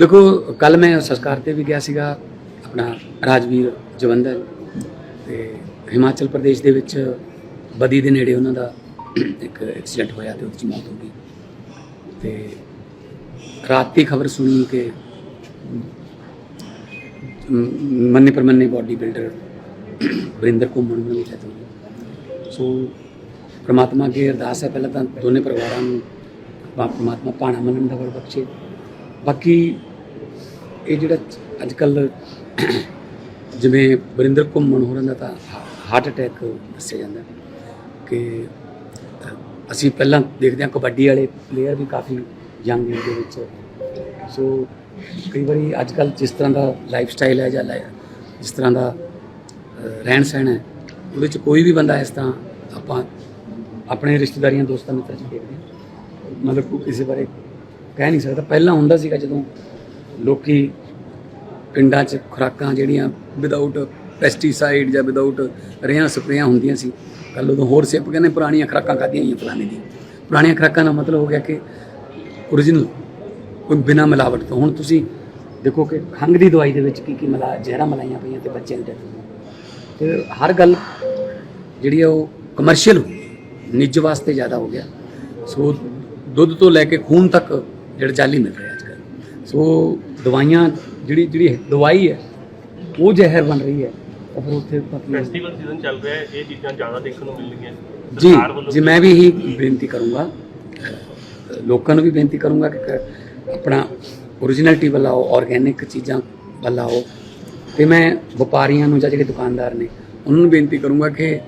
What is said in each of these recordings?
ਦੇਖੋ ਕੱਲ ਮੈਂ ਸੰਸਕਾਰ ਤੇ ਵੀ ਗਿਆ ਸੀਗਾ, ਆਪਣਾ ਰਾਜਵੀਰ ਜਵੰਦਰ ਤੇ ਹਿਮਾਚਲ ਪ੍ਰਦੇਸ਼ ਦੇ ਵਿੱਚ ਬਦੀ ਦੇ ਨੇੜੇ ਉਹਨਾਂ ਦਾ ਇੱਕ ਐਕਸੀਡੈਂਟ ਹੋਇਆ ਤੇ ਉਹਦੀ 'ਚ ਮੌਤ ਹੋ ਗਈ। ਤੇ ਰਾਤ ਦੀ ਖਬਰ ਸੁਣੀ ਕਿ ਮੰਨੇ ਪਰਮੰਨੇ ਬਾਡੀ ਬਿਲਡਰ ਵਰਿੰਦਰ ਘੁੰਮਣ ਨੂੰ ਵੀ ਡੈਥ ਹੋ ਗਈ। ਸੋ ਪ੍ਰਮਾਤਮਾ ਅੱਗੇ ਅਰਦਾਸ ਹੈ, ਪਹਿਲਾਂ ਤਾਂ ਦੋਨੇ ਪਰਿਵਾਰਾਂ ਨੂੰ ਪਰਮਾਤਮਾ ਪ੍ਰਮਾਤਮਾ ਭਾਣਾ ਮੰਨਣ ਦਾ ਵਰ ਬਖਸ਼ੇ। ਬਾਕੀ ਇਹ ਜਿਹੜਾ ਅੱਜ ਕੱਲ ਜਿਵੇਂ ਵਰਿੰਦਰ ਘੁੰਮਣ ਹੋਰਾਂ ਦਾ ਤਾਂ ਹਾਰਟ ਅਟੈਕ ਦੱਸਿਆ ਜਾਂਦਾ ਕਿ ਅਸੀਂ ਪਹਿਲਾਂ ਦੇਖਦੇ ਹਾਂ ਕਬੱਡੀ ਵਾਲੇ ਪਲੇਅਰ ਵੀ ਕਾਫੀ ਯੰਗ ਏਜ ਦੇ ਵਿੱਚ। ਸੋ ਕਈ ਵਾਰੀ ਅੱਜ ਕੱਲ ਜਿਸ ਤਰ੍ਹਾਂ ਦਾ ਲਾਈਫ ਸਟਾਈਲ ਹੈ ਜਾਂ ਲਾਈ- ਜਿਸ ਤਰ੍ਹਾਂ ਦਾ ਰਹਿਣ ਸਹਿਣ ਹੈ, ਉਹਦੇ ਚ ਕੋਈ ਵੀ ਬੰਦਾ ਇਸ ਤਰ੍ਹਾਂ ਆਪਾਂ ਆਪਣੇ ਰਿਸ਼ਤੇਦਾਰੀਆਂ, ਦੋਸਤਾਂ, ਮਿੱਤਰਾਂ ਚ ਦੇਖਦੇ ਹਾਂ। ਮਤਲਬ ਕੋਈ ਕਿਸੇ ਬਾਰੇ ਕਹਿ ਨਹੀਂ ਸਕਦਾ। ਪਹਿਲਾਂ ਹੁੰਦਾ ਸੀਗਾ ਜਦੋਂ ਲੋਕੀ ਪਿੰਡਾਂ 'ਚ ਖੁਰਾਕਾਂ ਜਿਹੜੀਆਂ ਵਿਦਆਊਟ ਪੈਸਟੀਸਾਈਡ ਜਾਂ ਵਿਦਆਊਟ ਰੇਹਾਂ ਸਪਰੇਆਂ ਹੁੰਦੀਆਂ ਸੀ ਕੱਲ ਉਦੋਂ ਹੋਰ ਸਿਪ ਕਹਿੰਦੇ ਪੁਰਾਣੀਆਂ ਖੁਰਾਕਾਂ ਖਾਧੀਆਂ ਹੀ ਫਲਾਣੇ ਦੀ ਪੁਰਾਣੀਆਂ ਖੁਰਾਕਾਂ ਦਾ ਮਤਲਬ ਹੋ ਗਿਆ ਕਿ ਓਰੀਜਨਲ ਕੋਈ ਬਿਨਾ ਮਿਲਾਵਟ ਤੋਂ। ਹੁਣ ਤੁਸੀਂ ਦੇਖੋ ਕਿ ਖੰਘ ਦੀ ਦਵਾਈ ਦੇ ਵਿੱਚ ਕੀ ਕੀ ਮਿਲਾ, ਜ਼ਹਿਰਾਂ ਮਲਾਈਆਂ ਪਈਆਂ ਤੇ ਬੱਚਿਆਂ ਦੀ death ਤੇ ਹਰ ਗੱਲ ਜਿਹੜੀ ਆ ਉਹ ਕਮਰਸ਼ੀਅਲ ਨਿੱਜ ਵਾਸਤੇ ਜ਼ਿਆਦਾ ਹੋ ਗਿਆ। ਸੋ ਦੁੱਧ ਤੋਂ ਲੈ ਕੇ ਖੂਨ ਤੱਕ ਜਿਹੜਾ ਜਾਲੀ ਮਿਲ ਰਿਹਾ ਅੱਜ ਕੱਲ੍ਹ। ਸੋ ਦਵਾਈਆਂ ਜਿਹੜੀ ਜਿਹੜੀ ਦਵਾਈ ਹੈ ਉਹ ਜ਼ਹਿਰ ਬਣ ਰਹੀ ਹੈ। ਫਿਰ ਉੱਥੇ ਫੈਸਟੀਵਲ ਸੀਜ਼ਨ ਚੱਲ ਰਿਹਾ ਹੈ ਇਹ ਚੀਜ਼ਾਂ ਜ਼ਿਆਦਾ ਦੇਖਣ ਨੂੰ ਮਿਲਣਗੀਆਂ। ਜੀ ਸਰਕਾਰ ਵੱਲੋਂ ਜੀ ਮੈਂ ਵੀ ਇਹੀ ਬੇਨਤੀ ਕਰੂੰਗਾ। ਲੋਕਾਂ ਨੂੰ ਵੀ ਬੇਨਤੀ ਕਰੂੰਗਾ ਕਿ ਕ- ਆਪਣਾ ਓਰੀਜਨੈਲਿਟੀ ਵੱਲ ਆਓ ਆਰਗੈਨਿਕ ਚੀਜ਼ਾਂ ਵੱਲ ਆਓ ਤੇ ਮੈਂ ਵਪਾਰੀਆਂ ਨੂੰ ਜਾਂ ਜਿਹੜੇ ਦੁਕਾਨਦਾਰ ਨੇ ਉਹਨਾਂ ਨੂੰ ਬੇਨਤੀ ਕਰੂੰਗਾ ਕਿ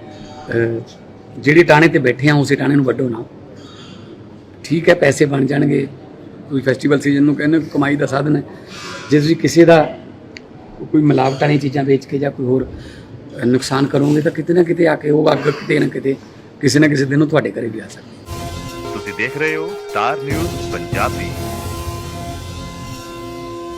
ਜਿਹੜੇ ਟਾਣੇ ਤੇ ਬੈਠੇ ਆ ਉਸੇ ਟਾਣੇ ਨੂੰ ਵੱਢੋ ਨਾ। ਠੀਕ ਹੈ ਪੈਸੇ ਬਣ ਜਾਣਗੇ। ਕੋਈ ਫੈਸਟੀਵਲ ਸੀਜ਼ਨ ਨੂੰ ਕਹਿੰਦੇ, ਕਮਾਈ ਦਾ ਸਾਧਨ ਹੈ। ਜੇ ਤੁਸੀਂ ਕਿਸੇ ਦਾ ਕੋਈ ਮਿਲਾਵਟ ਵਾਲੀਆਂ ਚੀਜ਼ਾਂ ਵੇਚ ਕੇ ਜਾਂ ਕੋਈ ਹੋਰ ਨੁਕਸਾਨ ਕਰੋਗੇ, ਤਾਂ ਕਿਤੇ ਨਾ ਕਿਤੇ ਆ ਕੇ ਉਹ ਅੱਗ ਕਿਤੇ ਨਾ ਕਿਤੇ ਕਿਸੇ ਨਾ ਕਿਸੇ ਦਿਨ ਉਹ ਤੁਹਾਡੇ ਘਰੇ ਵੀ ਆ ਸਕਦੀ ਤੁਸੀਂ ਦੇਖ ਰਹੇ ਹੋ ਸਟਾਰ ਨਿਊਜ਼ ਪੰਜਾਬੀ।